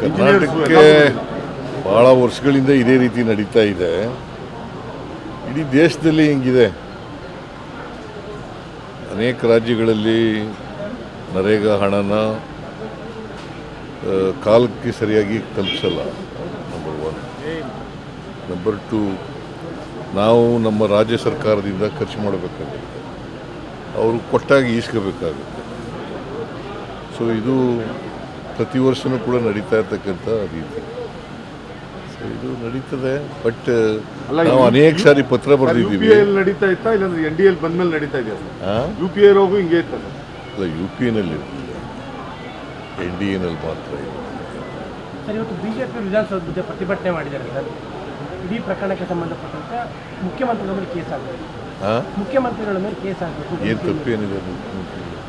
ಕರ್ನಾಟಕಕ್ಕೆ ಭಾಳ ವರ್ಷಗಳಿಂದ ಇದೇ ರೀತಿ ನಡೀತಾ ಇದೆ. ಇಡೀ ದೇಶದಲ್ಲಿ ಹಿಂಗಿದೆ. ಅನೇಕ ರಾಜ್ಯಗಳಲ್ಲಿ ನರೇಗಾ ಹಣನ ಕಾಲಕ್ಕೆ ಸರಿಯಾಗಿ ತಲುಪಿಸಲ್ಲ. ನಂಬರ್ ಒನ್ ನಂಬರ್ ಟು ನಾವು ನಮ್ಮ ರಾಜ್ಯ ಸರ್ಕಾರದಿಂದ ಖರ್ಚು ಮಾಡಬೇಕಾಗುತ್ತೆ. ಅವರು ಕೊಟ್ಟಾಗಿ ಈಸ್ಕೋಬೇಕಾಗುತ್ತೆ. ಸೊ ಇದು ಪ್ರತಿ ವರ್ಷವೂ ಕೂಡ ನಡೀತಾ ಇರ್ತಕ್ಕಂಥ ರೀತಿ. ಸೊ ಇದು ನಡೀತದೆ ಬಟ್ ಅಲ್ಲ, ನಾವು ಅನೇಕ ಸಾರಿ ಪತ್ರ ಬರೆದಿದ್ದೀವಿ. ನಡೀತಾ ಇತ್ತಾ ಇಲ್ಲಾಂದ್ರೆ ಎನ್ ಡಿ ಎಲ್ ಬಂದ್ಮೇಲೆ ನಡೀತಾ ಇದೆಯಾ ಯು ಪಿ ಐ ರೋಗು ಹಿಂಗೆ ಇರ್ತದೆ ಅಲ್ಲ ಯು ಪಿ ಎನಲ್ಲಿ ಎನ್ ಡಿ ಎನಲ್ಲಿ ಮಾತ್ರ ಇದೆ ಸರ್ ಇವತ್ತು ಬಿಜೆಪಿ ವಿಧಾನಸೌಧ ಮುಂದೆ ಪ್ರತಿಭಟನೆ ಮಾಡಿದ್ದಾರೆ ಸರ್. ಇಡೀ ಪ್ರಕರಣಕ್ಕೆ ಸಂಬಂಧಪಟ್ಟಂತೆ ಮುಖ್ಯಮಂತ್ರಿಗಳ ಮೇಲೆ ಕೇಸ್ ಆಗಬೇಕು. ಹಾಂ ಮುಖ್ಯಮಂತ್ರಿಗಳ ಮೇಲೆ ಕೇಸ್ ಆಗಬೇಕು ಏನು ತಪ್ಪೇನಿದೆ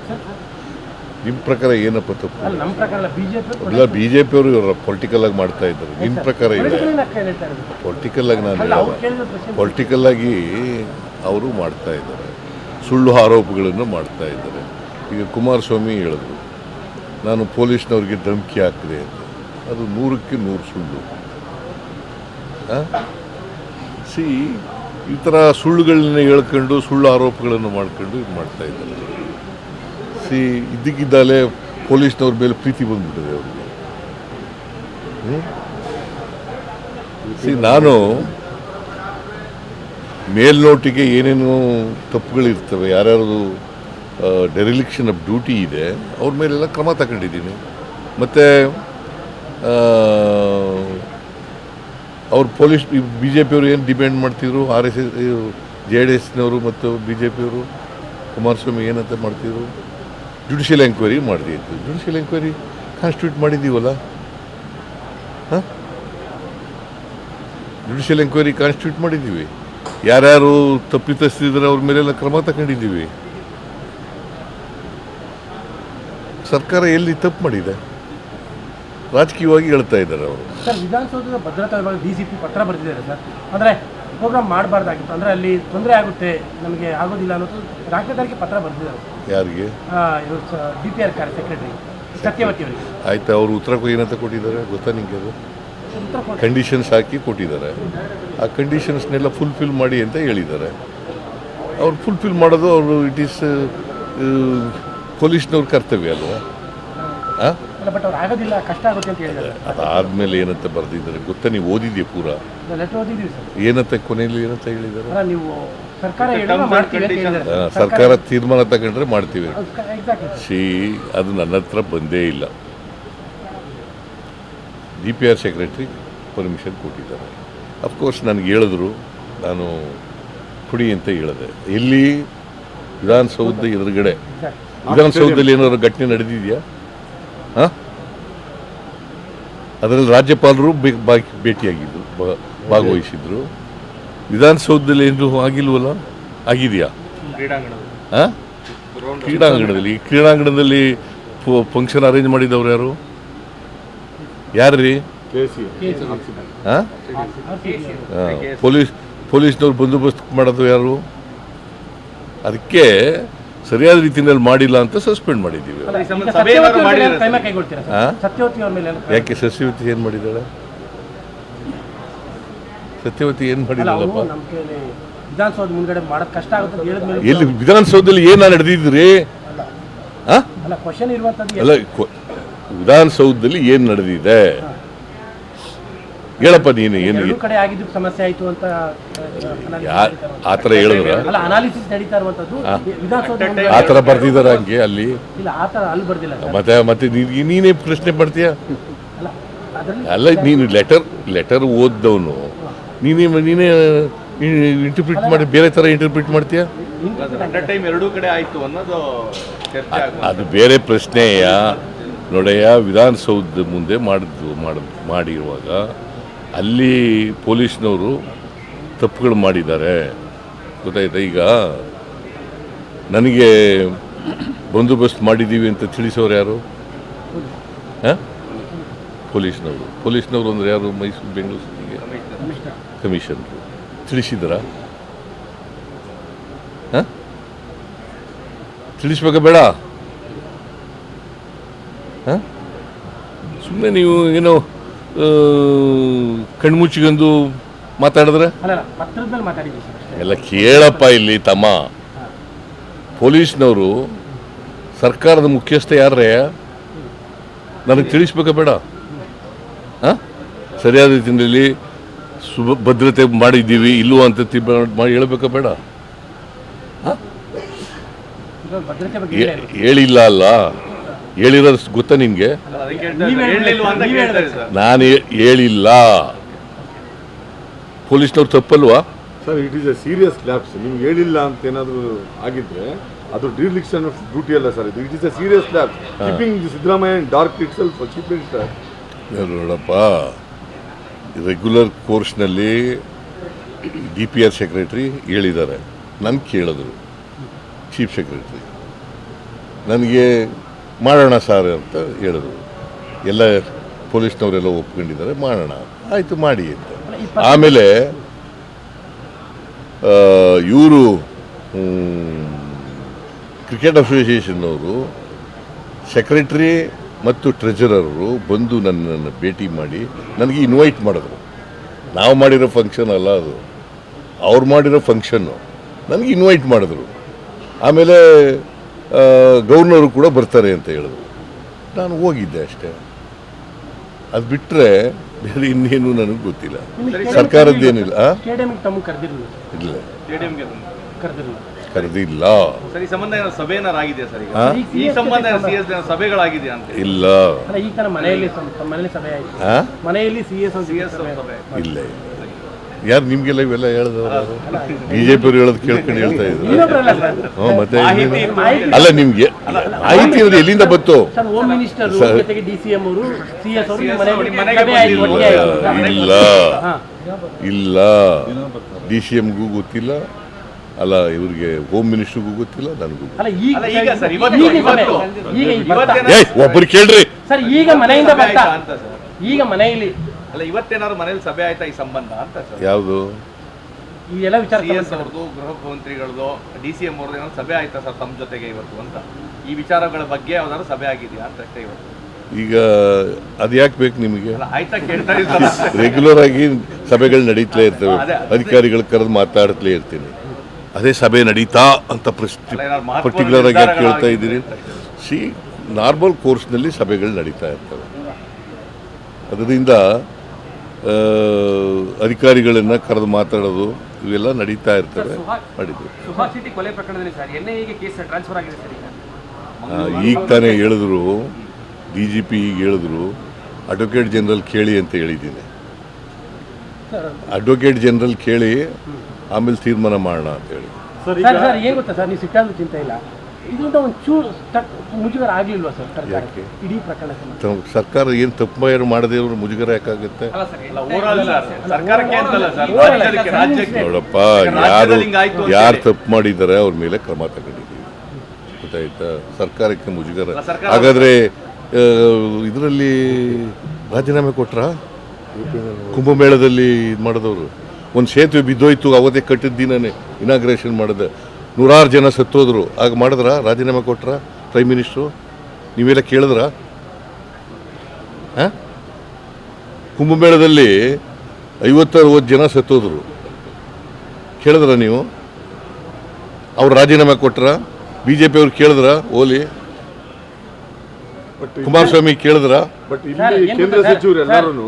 ಸರ್ ನಿಮ್ಮ ಪ್ರಕಾರ ಏನಪ್ಪ ತಪ್ಪು? ಇಲ್ಲ ಬಿ ಜೆ ಪಿಯವರು ಇವರ ಪೊಲಿಟಿಕಲ್ ಆಗಿ ಮಾಡ್ತಾ ಇದ್ದಾರೆ. ನಿಮ್ಮ ಪ್ರಕಾರ ಹೇಳ್ತಾ ಪೊಲಿಟಿಕಲ್ ಆಗಿ ನಾನು ಹೇಳಲ್ಲ. ಪೊಲಿಟಿಕಲ್ ಆಗಿ ಅವರು ಮಾಡ್ತಾ ಇದ್ದಾರೆ. ಸುಳ್ಳು ಆರೋಪಗಳನ್ನು ಮಾಡ್ತಾ ಇದ್ದಾರೆ. ಈಗ ಕುಮಾರಸ್ವಾಮಿ ಹೇಳಿದ್ರು ನಾನು ಪೊಲೀಸ್ನವ್ರಿಗೆ ಧಮಕಿ ಹಾಕಿದೆ ಅಂತ. ಅದು ನೂರಕ್ಕೆ ನೂರು ಸುಳ್ಳು. ಸಿ ಈ ಥರ ಸುಳ್ಳುಗಳನ್ನ ಹೇಳ್ಕೊಂಡು ಸುಳ್ಳು ಆರೋಪಗಳನ್ನು ಮಾಡ್ಕೊಂಡು ಇದು ಮಾಡ್ತಾ ಇದ್ದಾರೆ. ಸಿ ಇದ್ದಕ್ಕಿದ್ದಾಗಲೇ ಪೊಲೀಸ್ನವ್ರ ಮೇಲೆ ಪ್ರೀತಿ ಬಂದ್ಬಿಟ್ಟಿದೆ ಅವ್ರಿಗೆ. ಸಿ, ನಾನು ಮೇಲ್ನೋಟಿಗೆ ಏನೇನು ತಪ್ಪುಗಳಿರ್ತವೆ ಯಾರ್ಯಾರು ಡೆರಿಲಿಕ್ಷನ್ ಆಫ್ ಡ್ಯೂಟಿ ಇದೆ, ಅವ್ರ ಮೇಲೆಲ್ಲ ಕ್ರಮ ತಗೊಂಡಿದ್ದೀನಿ. ಮತ್ತು ಅವ್ರು ಪೊಲೀಸ್ ಬಿ ಜೆ ಪಿಯವರು ಏನು ಡಿಪೆಂಡ್ ಮಾಡ್ತಿದ್ರು? R S S J D ಎಸ್ನವರು ಮತ್ತು ಬಿ ಜೆ ಪಿಯವರು ಕುಮಾರಸ್ವಾಮಿ ಏನಂತ ಮಾಡ್ತಿದ್ರು? ಜುಡಿಷಿಯಲ್ ಎಂಕ್ವೈರಿ ಮಾಡಿದ್ವಿ ಜುಡಿಷಿಯಲ್ ಎಂಕ್ವೈರಿ ಕಾನ್ಸ್ಟಿಟ್ಯೂಟ್ ಮಾಡಿದ್ದೀವಲ್ಲ? ಹಾಂ? ಜುಡಿಷಿಯಲ್ ಎಂಕ್ವೈರಿ ಕಾನ್ಸ್ಟಿಟ್ಯೂಟ್ ಮಾಡಿದ್ದೀವಿ. ಯಾರ್ಯಾರು ತಪ್ಪಿತಸ್ತಿದ್ರೆ ಅವ್ರ ಮೇಲೆಲ್ಲ ಕ್ರಮ ತಗೊಂಡಿದ್ದೀವಿ. ಸರ್ಕಾರ ಎಲ್ಲಿ ತಪ್ಪು ಮಾಡಿದೆ? ರಾಜಕೀಯವಾಗಿ ಹೇಳ್ತಾ ಇದ್ದಾರೆ ಅವರು. ಸರ್, ವಿಧಾನಸೌಧದ ಭದ್ರತಾ ವಿಭಾಗ ಡಿ ಸಿ ಪಿ ಪತ್ರ ಬರೆದಿದ್ದಾರೆ ಸರ್. ಅಂದರೆ ಪ್ರೋಗ್ರಾಮ್ ಮಾಡಬಾರ್ದಾಗಿತ್ತು. ಅಂದರೆ ಅಲ್ಲಿ ತೊಂದರೆ ಆಗುತ್ತೆ ನಮಗೆ ಆಗೋದಿಲ್ಲ ಅನ್ನೋದು ರಾಜ್ಯದಾರಿಗೆ ಪತ್ರ ಬರೆದಿದ್ದಾರೆ. ಯಾರಿಗೆ? ಡಿ ಪಿ ಆರ್ ಕಾರ್ಯ ಸೆಕ್ರೆಟರಿ ಸತ್ಯವತಿ ಅವರಿಗೆ ಆಯ್ತು ಅವರು ಉತ್ತರ ಏನಂತ ಕೊಟ್ಟಿದ್ದಾರೆ ಗೊತ್ತಾ ನಿಮಗೆ ಅದು? ಕಂಡೀಷನ್ಸ್ ಹಾಕಿ ಕೊಟ್ಟಿದ್ದಾರೆ. ಆ ಕಂಡೀಷನ್ಸ್ನೆಲ್ಲ ಫುಲ್ಫಿಲ್ ಮಾಡಿ ಅಂತ ಹೇಳಿದ್ದಾರೆ. ಅವ್ರು ಫುಲ್ಫಿಲ್ ಮಾಡೋದು ಅವರು ಇಟ್ ಈಸ್ ಪೊಲೀಸ್ನವ್ರ ಕರ್ತವ್ಯ ಅಲ್ವಾ? ಹಾಂ ಬಟ್ ಅವ್ರು ಆಗೋದಿಲ್ಲ ಕಷ್ಟ ಆಗುತ್ತೆ ಅಂತ ಹೇಳಿದ್ದಾರೆ. ಅದಾದ್ಮೇಲೆ ಏನಂತ ಬರೆದಿದ್ದಾರೆ ಗೊತ್ತಾ? ನೀವು ಓದಿದ್ಯಾ ಪೂರ? ಲೆಟರ್ ಓದಿದ್ದೀವಿ ಸರ್. ಏನಂತ ಕೊನೆಯಲ್ಲಿ ಏನಂತ ಹೇಳಿದ್ದಾರೆ? ಅಲ್ಲ ನೀವು ಸರ್ಕಾರ ಹೇಳಿದ್ರೆ ಮಾಡ್ತೀವಿ ಅಂತ ಹೇಳಿದ್ದಾರೆ. ಆ, ಸರ್ಕಾರ ತೀರ್ಮಾನ ತಗೊಂಡ್ರೆ ಮಾಡ್ತೀವಿ. ಎಕ್ಸಾಕ್ಟ್ಲಿ ಸಿ ಅದು ನನ್ನ ಹತ್ರ ಬಂದೇ ಇಲ್ಲ. D P R secretary permission ಕೊಟ್ಟಿದ್ದಾರೆ. ಅಫ್ಕೋರ್ಸ್ ನನಗೆ ಹೇಳಿದ್ರು ನಾನು ಪುಡಿ ಅಂತ ಹೇಳಿದೆ. ಇಲ್ಲಿ ವಿಧಾನಸೌಧ ಎದುರುಗಡೆ. ವಿಧಾನಸೌಧದಲ್ಲಿ ಏನಾದ್ರು ಘಟನೆ ನಡೆದಿದೆಯಾ ಹಾಂ ಅದರಲ್ಲಿ ರಾಜ್ಯಪಾಲರು ಭೇಟಿಯಾಗಿದ್ದರು ಭಾಗವಹಿಸಿದ್ರು. ವಿಧಾನಸೌಧದಲ್ಲಿ ಏನು ಆಗಿಲ್ವಲ್ಲ? ಆಗಿದೆಯಾ? ಹಾಂ ಕ್ರೀಡಾಂಗಣದಲ್ಲಿ. ಈ ಕ್ರೀಡಾಂಗಣದಲ್ಲಿ ಫಂಕ್ಷನ್ ಅರೇಂಜ್ ಮಾಡಿದವ್ರು ಯಾರು? ಯಾರು ರೀ ಕೆ ಸಿ ಹಾಂ ಪೊಲೀಸ್ ಪೊಲೀಸ್ನವ್ರು ಬಂದೋಬಸ್ತ್ ಮಾಡೋದು ಯಾರು? ಅದಕ್ಕೆ ಸರಿಯಾದ ರೀತಿಯಲ್ಲಿ ಮಾಡಿಲ್ಲ ಅಂತ ಸಸ್ಪೆಂಡ್ ಮಾಡಿದ್ದೀವಿ. ಯಾಕೆ ಸಸ್ಯವತಿ ಏನು ಮಾಡಿದ್ದಾಳೆ? ಸತ್ಯವತಿ ಏನು ಮಾಡಿದ್ದಾಳಪ್ಪ? ವಿಧಾನಸೌಧ ಮುಂದ್ಗಡೆ ಮಾಡೋದು ಕಷ್ಟ ಆಗುತ್ತೆ ಅಂತ ಹೇಳಿದ ಮೇಲೆ ಎಲ್ಲಿ ವಿಧಾನಸೌಧದಲ್ಲಿ ಏನು ನಡೆದಿದ್ರಿ? ಅಲ್ಲ. ವಿಧಾನಸೌಧದಲ್ಲಿ ಏನು ನಡೆದಿದೆ? ಹೇಳಪ್ಪ ನೀನು ಏನು ಕಡೆ ಆಗಿದ್ದು ಸಮಸ್ಯೆ ಆಯ್ತು ಅಂತ ಯಾ ಆ ಥರ ಹೇಳಿದ್ರ? ಅಲ್ಲ ಅನಾಲಿಸಿಸ್ ನಡೀತಾ ಮುಂದೆ- ಆ. ಥರ ಬರ್ತಿದಾರ ಹಂಗೆ ಅಲ್ಲಿ? ಇಲ್ಲ ಆ ಥರ ಅಲ್ಲಿ ಬರ್ದಿಲ್ಲ ಮತ್ತೆ ಮತ್ತೆ ನೀನೇ ಪ್ರಶ್ನೆ ಮಾಡ್ತೀಯ ಅಲ್ಲ ನೀನು ಲೆಟರ್ ಲೆಟರ್ ಓದ್ದವನು. ನೀನೇ ನೀನೇ ಇಂಟರ್ಪ್ರಿಟ್ ಮಾಡಿ ಬೇರೆ ಥರ ಇಂಟರ್ಪ್ರಿಟ್ ಮಾಡ್ತೀಯ? ಟೈಮ್ ಎರಡೂ ಕಡೆ ಆಯ್ತು ಅನ್ನೋದು ಅದು ಬೇರೆ ಪ್ರಶ್ನೆಯ? ನೋಡಯ್ಯ ವಿಧಾನಸೌಧ ಮುಂದೆ ಮಾಡಿದ್ದು ಮಾಡ ಮಾಡಿರುವಾಗ ಅಲ್ಲಿ ಪೊಲೀಸ್ನವರು ತಪ್ಪುಗಳು ಮಾಡಿದ್ದಾರೆ. ಗೊತ್ತಾಯ್ತಾ? ಈಗ ನನಗೆ ಬಂದೋಬಸ್ತ್ ಮಾಡಿದ್ದೀವಿ ಅಂತ ತಿಳಿಸೋರು ಯಾರು? ಹಾಂ? ಪೊಲೀಸ್ನವರು. ಪೊಲೀಸ್ನವರು ಅಂದರೆ ಯಾರು? ಮೈಸೂರು, ಬೆಂಗಳೂರು ಸಿಟಿಗೆ? ಕಮಿಷನರು. ತಿಳಿಸಿದ್ರ? ಹಾಂ? ತಿಳಿಸ್ಬೇಕಾ ಬೇಡ? ಹಾಂ? ಸುಮ್ಮನೆ ನೀವು ಏನೋ ಆ, ಕಣ್ಮುಚ್ಚಿಕೊಂಡು ಮಾತಾಡಿದ್ರೆ? ಎಲ್ಲ ಕೇಳಪ್ಪ ಇಲ್ಲಿ ತಮ್ಮ. ಪೊಲೀಸ್ನವರು ಸರ್ಕಾರದ ಮುಖ್ಯಸ್ಥ ಯಾರೇ ನನಗೆ ತಿಳಿಸ್ಬೇಕಾ ಬೇಡ. ಹಾಂ? ಸರಿಯಾದ ರೀತಿಯಲ್ಲಿ ಸುಭ ಭದ್ರತೆ ಮಾಡಿದ್ದೀವಿ ಇಲ್ಲವೋ ಅಂತ ಮಾಡಿ ಹೇಳ್ಬೇಕಾ ಬೇಡ? ಹೇಳಿಲ್ಲ ಅಲ್ಲ. ಹೇಳಿರೋದು ಗೊತ್ತಾ ನಿಮಗೆ ನಾನು ಹೇಳಿಲ್ಲ. ಪೊಲೀಸ್ನವ್ರು ತಪ್ಪಲ್ವಾ? Sir it is a serious lapse ನಿಮ್ಗೆ ಹೇಳಿಲ್ಲ ಅಂತ ಏನಾದರೂ ಆಗಿದ್ರೆ ಅದು ಡಿಲಿಕ್ಷನ್ ಆಫ್ ಡ್ಯೂಟಿ ಅಲ್ಲ ಸರ್ ಇದು. It is a serious lapse keeping Siddaramaiah dark itself chief minister ನೋಡಪ್ಪ. ರೆಗ್ಯುಲರ್ ಕೋರ್ಸ್ನಲ್ಲಿ ಡಿ ಪಿ ಆರ್ ಸೆಕ್ರೆಟ್ರಿ ಹೇಳಿದ್ದಾರೆ. ನನ್ನ ಕೇಳಿದ್ರು. ಚೀಫ್ ಸೆಕ್ರೆಟ್ರಿ ನನಗೆ ಮಾಡೋಣ ಸರ್ ಅಂತ ಹೇಳಿದ್ರು. ಎಲ್ಲ ಪೊಲೀಸ್ನವರೆಲ್ಲ ಒಪ್ಕೊಂಡಿದ್ದಾರೆ ಮಾಡೋಣ ಆಯಿತು, ಮಾಡಿ ಅಂತ. ಆಮೇಲೆ ಇವರು ಕ್ರಿಕೆಟ್ ಅಸೋಸಿಯೇಷನ್ನವರು, ಸೆಕ್ರೆಟ್ರಿ ಮತ್ತು ಟ್ರೆಜರರು ಬಂದು ನನ್ನನ್ನು ಭೇಟಿ ಮಾಡಿ ನನಗೆ ಇನ್ವೈಟ್ ಮಾಡಿದ್ರು. ನಾವು ಮಾಡಿರೋ ಫಂಕ್ಷನ್ ಅಲ್ಲ ಅದು. ಅವ್ರು ಮಾಡಿರೋ ಫಂಕ್ಷನ್ನು ನನಗೆ ಇನ್ವೈಟ್ ಮಾಡಿದ್ರು. ಆಮೇಲೆ ಗವರ್ನರು ಕೂಡ ಬರ್ತಾರೆ ಅಂತ ಹೇಳಿದ್ರು. ನಾನು ಹೋಗಿದ್ದೆ ಅಷ್ಟೇ. ಅದು ಬಿಟ್ಟರೆ ಬೇರೆ ಇನ್ನೇನು ನನಗೆ ಗೊತ್ತಿಲ್ಲ. ಸರ್ಕಾರದ್ದೇನಿಲ್ಲ ಇಲ್ಲ. ಕರೆದಿಲ್ಲ. ಸರಿ ಸಂಬಂಧ ಏನೋ ಸಭೆ ಆಗಿದೆಯಾ ಸರ್ ಈ ಸಂಬಂಧ ಸಿ ಎಸ್ ಸಭೆಗಳಾಗಿದೆಯಾ ಅಂತ ಇಲ್ಲ. ಅಲ್ಲ ಈಗ ತಾನೇ ಮನೆಯಲ್ಲಿ ತಮ್ಮ ಮನೇಲಿ ಸಭೆ ಆಯಿತು. ಮನೆಯಲ್ಲಿ ಸಿ ಎಸ್ ಸಿ ಸಭೆ ಇಲ್ಲ ಇಲ್ಲ. ಯಾರು ನಿಮಗೆಲ್ಲ ಇವೆಲ್ಲ ಹೇಳಿದವರು ಬಿ ಜೆ ಪಿಯವ್ರು ಹೇಳೋದು ಕೇಳ್ಕೊಂಡು ಹೇಳ್ತಾ ಇದ್ರು. ಹ್ಞೂ ಮತ್ತೆ ಮಾಹಿತಿ ಅಲ್ಲ ನಿಮ್ಗೆ ಮಾಹಿತಿ ಅಂದ್ರೆ ಎಲ್ಲಿಂದ ಬಂತು. ಇಲ್ಲ ಹಾ. ಇಲ್ಲ. ಡಿ ಸಿ ಎಂಗೂ ಗೊತ್ತಿಲ್ಲ. ಅಲ್ಲ ಇವ್ರಿಗೆ ಹೋಮ್ ಮಿನಿಸ್ಟರ್ಗೂ ಗೊತ್ತಿಲ್ಲ ನನಗೂ ಒಬ್ರು ಕೇಳ್ರಿ. ಸರ್ ಈಗ ಮನೆಯಿಂದ ಈಗ ಮನೆಯಲ್ಲಿ ಅಲ್ಲ ಇವತ್ತೇನಾದ್ರು ಮನೇಲಿ ಸಭೆ ಆಯ್ತಾ ಈ ಸಂಬಂಧ ಅಂತ ಸರ್? ಯಾವುದು? ಈ ಎಲ್ಲ ವಿಚಾರ ಸಿ ಎಸ್ ಅವ್ರದ್ದು ಗೃಹ ಮಂತ್ರಿಗಳದ್ದು ಡಿ ಸಿ ಎಂ ಅವ್ರದ್ದು ಏನಾದ್ರು ಸಭೆ ಆಯ್ತಾ ಸರ್ ತಮ್ಮ ಜೊತೆಗೆ ಇವತ್ತು ಅಂತ? ಈ ವಿಚಾರಗಳ ಬಗ್ಗೆ ಯಾವ್ದಾದ್ರು ಸಭೆ ಆಗಿದೆಯಾ ಅಂತ ಅಷ್ಟೇ ಇವತ್ತು. ಈಗ ಅದು ಯಾಕೆ ಬೇಕು ನಿಮಗೆ? ಅಲ್ಲ ಆಯ್ತಾ ಕೇಳ್ತಾ ಇದ್ದಾರೆ ರೆಗ್ಯುಲರ್ ಆಗಿ ಸಭೆಗಳು ನಡೀತಲೇ ಇರ್ತವೆ. ಅಧಿಕಾರಿಗಳು ಅದೇ. ಅಧಿಕಾರಿಗಳ ಕರೆದು ಮಾತಾಡ್ತಲೇ ಇರ್ತೀನಿ. ಅದೇ ಸಭೆ ನಡೀತಾ ಅಂತ ಪ್ರಶ್ನೆ ಅಲ್ಲ, ಏನಾದ್ರು ಮಹತ್ವದ ಪರ್ಟಿಕ್ಯುಲರ್ ಆಗಿ ಯಾಕೆ ಕೇಳ್ತಾ ಇದ್ದೀರಿ? ಸಿ ನಾರ್ಮಲ್ ಕೋರ್ಸ್ನಲ್ಲಿ ಸಭೆಗಳು ನಡೀತಾ ಇರ್ತವೆ. ಅದರಿಂದ ಅಧಿಕಾರಿಗಳನ್ನು ಕರೆದು ಮಾತಾಡೋದು ಇವೆಲ್ಲ ನಡೀತಾ ಇರ್ತವೆ. ಮಾಡಿದ್ರು. ಸುಭಾಷ್ ಶೆಟ್ಟಿ ಕೊಲೆ ಸರ್ ಎನ್ ಐಗೆ ಕೇಸ್ ಟ್ರಾನ್ಸ್ಫರ್ ಆಗಿದೆ ಸರ್ ಈಗ. ಈಗ ತಾನೇ ಹೇಳಿದ್ರು ಡಿ ಜಿ ಪಿ ಈಗ ಹೇಳಿದ್ರು ಅಡ್ವೊಕೇಟ್ ಜನರಲ್ ಕೇಳಿ ಅಂತ ಹೇಳಿದ್ದೀನಿ. ಅಡ್ವೊಕೇಟ್ ಜನರಲ್ ಕೇಳಿ ಆಮೇಲೆ ತೀರ್ಮಾನ ಮಾಡೋಣ ಅಂತ ಹೇಳಿ. ಇದರಿಂದ ಒಂದು ಚೂರು ಮುಜುಗರ ಆಗ್ಲಿಲ್ವಾ ಸರ್ ಸರ್ಕಾರಕ್ಕೆ? ಇಡೀ ಪ್ರಕರಣಕ್ಕೆ ತಮ್ಮ ಸರ್ಕಾರ ಏನು ತಪ್ಪು ಏನು ಮಾಡದೆ ಇವ್ರು ಮುಜುಗರ ಯಾಕಾಗುತ್ತೆ? ಅಲ್ಲ ಸರ್ ಅಲ್ಲ ಸರ್ ಸರ್ಕಾರಕ್ಕೆ ಅಂತಲ್ಲ ಸರ್ ರಾಜ್ಯಕ್ಕೆ ನೋಡಪ್ಪ ಯಾರು ಯಾರು ತಪ್ಪು ಮಾಡಿದ್ದಾರೆ ಅವ್ರ ಮೇಲೆ ಕ್ರಮ ತಗೊಂಡಿದ್ದೀವಿ. ಗೊತ್ತಾಯ್ತಾ? ಸರ್ಕಾರಕ್ಕೆ ಮುಜುಗರ. ಹಾಗಾದ್ರೆ ಇದರಲ್ಲಿ ರಾಜೀನಾಮೆ ಕೊಟ್ರ? ಕುಂಭಮೇಳದಲ್ಲಿ ಇದು ಮಾಡಿದವರು. ಒಂದು ಸೇತುವೆ ಬಿದ್ದೋಯ್ತು ಅವತ್ತೇ ಕಟ್ಟಿದ ದಿನನೇ ಇನಾಗ್ರೇಷನ್ ಮಾಡಿದೆ. ನೂರಾರು ಜನ ಸತ್ತೋದ್ರು. ಆಗ ಮಾಡಿದ್ರ? ರಾಜೀನಾಮೆ ಕೊಟ್ರ? ಪ್ರೈಮ್ ಮಿನಿಸ್ಟ್ರು ನೀವೆಲ್ಲ ಕೇಳಿದ್ರ? ಹಾಂ? ಕುಂಭಮೇಳದಲ್ಲಿ ಐವತ್ತರವತ್ತು ಜನ ಸತ್ತೋದ್ರು. ಕೇಳಿದ್ರ ನೀವು? ಅವ್ರು ರಾಜೀನಾಮೆ ಕೊಟ್ರ? ಬಿ ಜೆ ಅವ್ರು ಕೇಳಿದ್ರ? ಓಲಿ? ಬಟ್ ಕುಮಾರಸ್ವಾಮಿ ಕೇಳಿದ್ರ? ಬಟ್ ಇಲ್ಲಿ ಕೇಂದ್ರ ಸಚಿವರು ಎಲ್ಲರೂ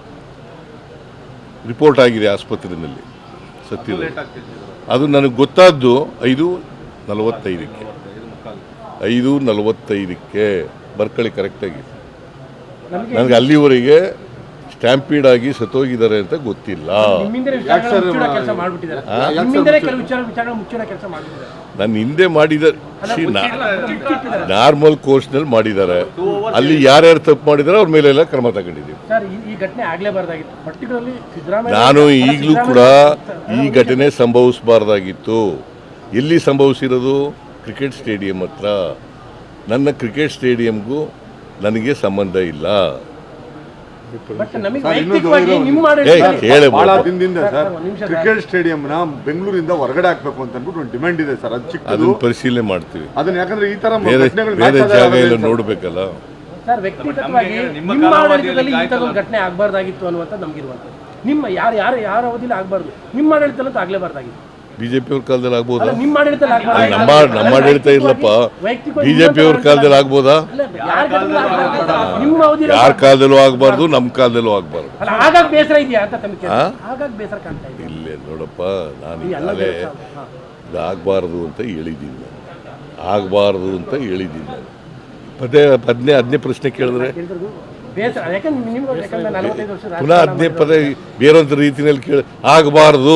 ರಿಪೋರ್ಟ್ ಆಗಿದೆ ಆಸ್ಪತ್ರೆಯಲ್ಲಿ. ಸತ್ಯದ. ಅದು ನನಗೆ ಗೊತ್ತಾದ್ದು ಐದು ನಲವತ್ತೈದಕ್ಕೆ. ಐದು ನಲವತ್ತೈದಕ್ಕೆ. ಬರ್ಕಳಿ ಕರೆಕ್ಟಾಗಿ ನನಗೆ ಅಲ್ಲಿವರೆಗೆ ಸ್ಟ್ಯಾಂಪೀಡ್ ಆಗಿ ಸತ್ತೋಗಿದ್ದಾರೆ ಅಂತ ಗೊತ್ತಿಲ್ಲ. ನನ್ನ ಹಿಂದೆ ಮಾಡಿದ ನಾರ್ಮಲ್ ಕೋರ್ಸ್ನಲ್ಲಿ ನಾರ್ಮಲ್ ಕೋರ್ಸ್ನಲ್ಲಿ ಮಾಡಿದ್ದಾರೆ. ಅಲ್ಲಿ ಯಾರ್ಯಾರು ತಪ್ಪು ಮಾಡಿದ್ದಾರೆ ಅವ್ರ ಮೇಲೆಲ್ಲ ಕ್ರಮ ತಗೊಂಡಿದ್ದೀವಿ. ಸರ್ ಈ- ಈ ಘಟನೆ ಆಗ್ಲೇಬಾರ್ದಾಗಿತ್ತು. ಪರ್ಟಿಕ್ಯುಲರ್ಲಿ ಸಿದ್ದರಾಮಯ್ಯ ನಾನು ಈಗಲೂ ಕೂಡ ಈ ಘಟನೆ ಸಂಭವಿಸಬಾರ್ದಾಗಿತ್ತು. ಎಲ್ಲಿ ಸಂಭವಿಸಿರೋದು? ಕ್ರಿಕೆಟ್ ಸ್ಟೇಡಿಯಂ ಹತ್ರ. ನನ್ನ ಕ್ರಿಕೆಟ್ ಸ್ಟೇಡಿಯಂಗೂ ನನಗೆ ಸಂಬಂಧ ಇಲ್ಲ. ಕ್ರಿಕೆಟ್ ಸ್ಟೇಡಿಯಂನ ಬೆಂಗಳೂರಿಂದ ಹೊರಗಡೆ ಹಾಕ್ಬೇಕು ಅಂತ ಅಂದ್ಬಿಟ್ಟು ಒಂದು ಡಿಮ್ಯಾಂಡ್ ಇದೆ ಸರ್. ಅದು ಚಿಕ್ಕದು. ಅದನ್ನ ಪರಿಶೀಲನೆ ಮಾಡ್ತೀವಿ. ಅದನ್ನ ಯಾಕಂದ್ರೆ ಈ ತರ ಬೇರೆ ಘಟನೆಗಳು ಬೇರೆ ಜಾಗ ಎಲ್ಲ ನೋಡ್ಬೇಕಲ್ಲ? ಸರ್ ವ್ಯಕ್ತಿಗತವಾಗಿ ನಮ್ಗೆ ನಿಮ್ಮ ಆಡಳಿತದಲ್ಲಿ ಈ ಇಂಥದ್ದೊಂದು ಘಟನೆ ಆಗಬಾರ್ದಾಗಿತ್ತು ಅನ್ನುವಂಥದ್ದು ನಮಗಿರುವಂಥದ್ದು. ನಿಮ್ಮ ಯಾರು ಯಾರು ಯಾರ ಅವಧಿಲಿ ಆಗಬಾರ್ದು. ನಿಮ್ಮ ಆಡಳಿತದಲ್ಲಂತೂ ಆಗಲೇಬಾರ್ದಾಗಿತ್ತು. ಬಿಜೆಪಿ ಅವ್ರ ಕಾಲದಲ್ಲಿ ಆಗ್ಬೋದಾ? ಅಲ್ಲ ನಿಮ್ಮ ನಮ್ಮ ನಮ್ಮ ಆಡಳಿತ ಇಲ್ಲಪ್ಪ. ಬಿಜೆಪಿಯವ್ರ ಬಿಜೆಪಿ ಅವ್ರ ಕಾಲದಲ್ಲಿ ಆಗ್ಬೋದಾ? ಅಲ್ಲ, ಯಾರ ಕಾಲದಲ್ಲೂ ಆಗ್ಬಾರ್ದು. ನಿಮ್ಮ ಅವಧಿಯಲ್ಲಿ ಯಾರ ಕಾಲದಲ್ಲೂ ಆಗ್ಬಾರ್ದು ನಮ್ಮ ಕಾಲದಲ್ಲೂ ಆಗ್ಬಾರ್ದು. ಅಲ್ಲ ಬೇಸರ ಇದೆಯಾ ಅಂತ ತಮಗೆ ಆ? ಬೇಸರ ಕಾಣ್ತಾ ಇದೆ ಇಲ್ಲೇ ನೋಡಪ್ಪ ನಾನು ಈಗಾಗಲೇ ಇದಾಗಬಾರ್ದು ಅಂತ ಹೇಳಿದ್ದೀನಿ ನಾನು. ಆಗಬಾರ್ದು ಅಂತ ಹೇಳಿದ್ದೀನಿ ನಾನು. ಪದೇ ಪದ್ನೇ ಹದಿನೇ ಪ್ರಶ್ನೆ ಕೇಳಿದ್ರೆ? ಬೇಸರ. ಯಾಕಂದ್ರೆ ನಿಮ್ಗೆ ಯಾಕಂದ್ರೆ ನಲವತ್ತೈದು ವರ್ಷ ಪುನಃ ಹದಿನೇ ಪದೇ ಬೇರೊಂದು ರೀತಿಯಲ್ಲಿ ಕೇಳಿ ಆಗಬಾರ್ದು.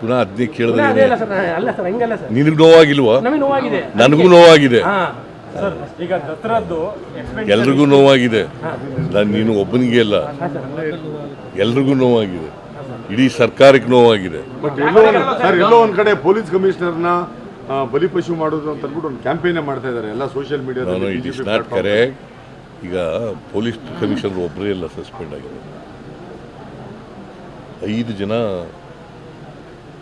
ಪುನಃ ಅದನ್ನೇ ಕೇಳಿದ್ರೆ ಅದೇ ಅಲ್ಲ ಸರ್ ಹಂಗಲ್ಲ ಸರ್. ನಿನಗೆ ನೋವಾಗಿಲ್ವಾ? ನಮಗೆ ನೋವಾಗಿದೆ. ನನಗೂ ನೋವಾಗಿದೆ. ಈಗ ದಸರಾದ್ದು ಎಲ್ರಿಗೂ ನೋವಾಗಿದೆ. ನಾನು ನೀನು ಒಬ್ಬನಿಗೆ ಅಲ್ಲ. ಎಲ್ರಿಗೂ ನೋವಾಗಿದೆ. ಇಡೀ ಸರ್ಕಾರಕ್ಕೆ ನೋವಾಗಿದೆ. ಬಟ್ ಎಲ್ಲೋ ಒಂದ್- ಸರ್ ಎಲ್ಲೋ ಒಂದ್ ಕಡೆ ಪೊಲೀಸ್ ಕಮಿಷನರ್ನ ಬಲಿಪಶು ಮಾಡೋದು ಅಂತ ಅಂದ್ಬಿಟ್ಟು ಒಂದು ಕ್ಯಾಂಪೇನ್ ಮಾಡ್ತಾ ಇದ್ದಾರೆ ಎಲ್ಲ social media it is not correct ಈಗ ಪೊಲೀಸ್ ಕಮಿಷನರ್ ಒಬ್ಬರೇ ಎಲ್ಲ ಸಸ್ಪೆಂಡ್ ಆಗಿದೆ ಐದು ಜನ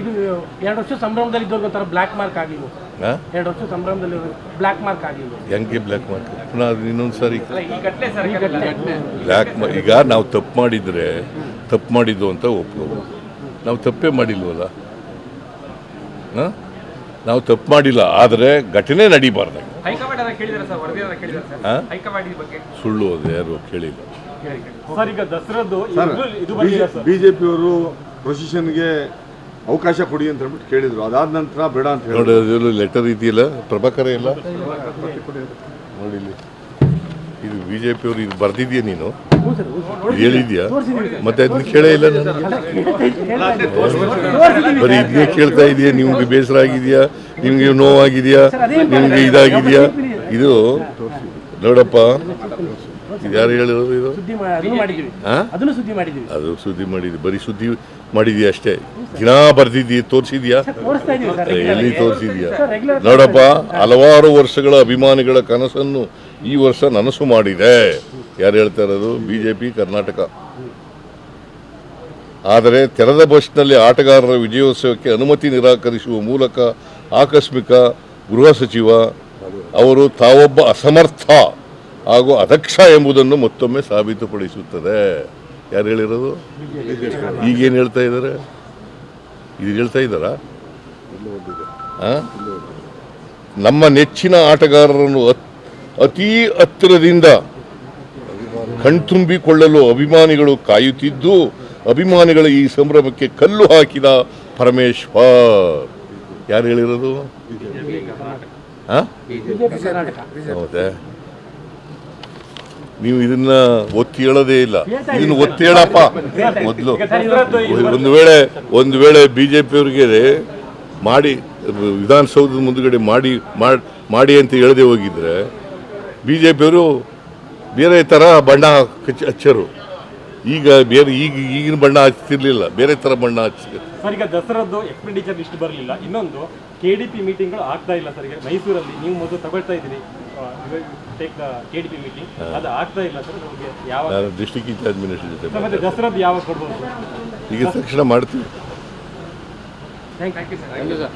ಇದು ಎರಡು ವರ್ಷ ಸಂಭ್ರಮದಲ್ಲಿ ಇದ್ದವ್ರಿಗೆ ಒಂಥರ ಬ್ಲ್ಯಾಕ್ ಮಾರ್ಕ್ ಆಗಲಿಲ್ಲ ಹಾಂ ಎರಡು ವರ್ಷ ಸಂಭ್ರಮದಲ್ಲಿ ಬ್ಲ್ಯಾಕ್ ಮಾರ್ಕ್ ಆಗಲಿಲ್ಲ ಹೆಂಗೆ ಬ್ಲ್ಯಾಕ್ ಮಾರ್ಕ್ ಪುನಃ ಅದು ಇನ್ನೊಂದು ಸಾರಿ. ಅಲ್ಲ ಈ ಘಟನೆ ಸರ್ ಈ ಘಟನೆ ಬ್ಲ್ಯಾಕ್ ಈಗ ನಾವು ತಪ್ಪು ಮಾಡಿದರೆ ತಪ್ಪು ಮಾಡಿದ್ದು ಅಂತ ಒಪ್ಕೋಬೋದು. ನಾವು ತಪ್ಪೇ ಮಾಡಿಲ್ವಲ್ಲ? ಹಾಂ? ನಾವು ತಪ್ಪು ಮಾಡಿಲ್ಲ ಆದರೆ ಘಟನೆ ನಡೀಬಾರ್ದು. ಸುಳ್ಳು ಅದು ಯಾರು ಕೇಳಿಲ್ಲ. ಸರ್ ಈಗ ದಸರಾದ್ದು ಸರ್ ಇದು- ಇದು ಬಂದಿದೆ ಸರ್. ಬಿಜೆಪಿ ಅವರು ಪ್ರೊಸಿಷನ್ಗೆ ಅವಕಾಶ ಕೊಡಿ ಅಂತ ಹೇಳ್ಬಿಟ್ಟು ಕೇಳಿದ್ರು. ಅದಾದ ನಂತರ ಬೇಡ ಅಂತ ಹೇಳಿ ಹೇಳಿದ್ರು ಲೆಟರ್ ಇದೆಯಲ್ಲ? ಪ್ರಭಾಕರ ಇಲ್ಲ? ನೋಡಿ ಇಲ್ಲಿ. ಇದು ಬಿ ಜೆ ಪಿಯವರು ಇದು ಬರ್ದಿದ್ಯಾ ನೀನು? ಹೇಳಿದ್ಯಾ? ಮತ್ತೆ ಅದನ್ನ ಕೇಳೇ ಇಲ್ಲ. ಬರೀ ಇದನ್ನೇ ಕೇಳ್ತಾ ಇದೆಯಾ? ನಿಮ್ಗೆ ಬೇಸರ ಆಗಿದೆಯಾ? ನಿಮ್ಗೆ ನೋವಾಗಿದೆಯಾ? ನಿಮಗೆ ಇದಾಗಿದೆಯಾ? ಇದು ನೋಡಪ್ಪ ಇದು ಯಾರು ಹೇಳಿರೋದು ಇದು? ಅದು ಸುದ್ದಿ ಮಾಡಿದ್ವಿ. ಬರೀ ಸುದ್ದಿ ಮಾಡಿದ್ಯಾ ಅಷ್ಟೇ. ದಿನ ಬರೆದಿದ್ದೀ ತೋರಿಸಿದ್ಯಾ? ಎಲ್ಲಿ ತೋರಿಸಿದ್ಯಾ? ನೋಡಪ್ಪ ಹಲವಾರು ವರ್ಷಗಳ ಅಭಿಮಾನಿಗಳ ಕನಸನ್ನು ಈ ವರ್ಷ ನನಸು ಮಾಡಿದೆ. ಯಾರು ಹೇಳ್ತಾ ಇರೋದು? ಬಿಜೆಪಿ ಕರ್ನಾಟಕ. ಆದರೆ ತೆರೆದ ಬಸ್ನಲ್ಲಿ ಆಟಗಾರರ ವಿಜಯೋತ್ಸವಕ್ಕೆ ಅನುಮತಿ ನಿರಾಕರಿಸುವ ಮೂಲಕ ಆಕಸ್ಮಿಕ ಗೃಹ ಸಚಿವ ಅವರು ತಾವೊಬ್ಬ ಅಸಮರ್ಥ ಹಾಗೂ ಅದಕ್ಷ ಎಂಬುದನ್ನು ಮತ್ತೊಮ್ಮೆ ಸಾಬೀತುಪಡಿಸುತ್ತದೆ. ಯಾರು ಹೇಳಿರೋದು? ಈಗೇನು ಹೇಳ್ತಾ ಇದ್ದಾರೆ? ಇದು ಹೇಳ್ತಾ ಇದ್ದಾರಾ? ನಮ್ಮ ನೆಚ್ಚಿನ ಆಟಗಾರರನ್ನು ಅತಿ ಹತ್ತಿರದಿಂದ ಕಣ್ತುಂಬಿಕೊಳ್ಳಲು ಅಭಿಮಾನಿಗಳು ಕಾಯುತ್ತಿದ್ದು ಅಭಿಮಾನಿಗಳ ಈ ಸಂಭ್ರಮಕ್ಕೆ ಕಲ್ಲು ಹಾಕಿದ ಪರಮೇಶ್ವರ್. ಯಾರು ಹೇಳಿರೋದು? ಹೌದೇ? ನೀವು ಇದನ್ನ ಒತ್ತಿ ಹೇಳೋದೇ ಇಲ್ಲ. ಇದನ್ನು ಒತ್ತಿ ಹೇಳಪ್ಪ. ಮೊದಲು ಒಂದು ವೇಳೆ ಒಂದು ವೇಳೆ ಬಿ ಜೆ ಪಿಯವರಿಗೆ ಮಾಡಿ, ವಿಧಾನಸೌಧದ ಮುಂದುಗಡೆ ಮಾಡಿ, ಮಾಡ್- ಅಂತ ಹೇಳದೆ ಹೋಗಿದ್ರೆ ಬಿ ಜೆ ಪಿಯವರು ಬೇರೆ ಥರ ಬಣ್ಣ ಹಚ್ಚಿ, ಹಚ್ಚರು. ಈಗ ಬೇರೆ, ಈಗ, ಈಗಿನ ಬಣ್ಣ ಹಚ್ತಿರ್ಲಿಲ್ಲ. ಬೇರೆ ಥರ ಬಣ್ಣ ಹಚ್ಚಿ ಸರ್, ಈಗ ದಸರಾದ್ದು ಎಕ್ಸ್ಪೆಂಡಿಚರ್ ಲಿಸ್ಟ್ ಬರಲಿಲ್ಲ. ಇನ್ನೊಂದು ಕೆ ಡಿ ಪಿ ಮೀಟಿಂಗ್ಗಳು ಆಗ್ತಾ ಇಲ್ಲ ಸರ್. ಈಗ ಮೈಸೂರಲ್ಲಿ ನೀವು ಮೊದಲು ತಗೊಳ್ತಾ ಇದ್ದೀರಿ. Take KDP K D P meeting ಅದು ಆಗ್ತಾ ಇಲ್ಲ ಸರ್ ನಮಗೆ ಯಾವ ನಾನು ಡಿಸ್ಟಿಕ್ ಇನ್ಚಾರ್ಜ್ ಮಿನಿಸ್ಟರ್ ಜೊತೆ ಸರ್, ಮತ್ತೆ. ದಸರಾದ್ದು ಯಾವಾಗ ಕೊಡ್ಬೋದು ಸರ್? ಈಗ ತಕ್ಷಣ ಮಾಡ್ತೀವಿ ಥ್ಯಾಂಕ್ ಯು ಸರ್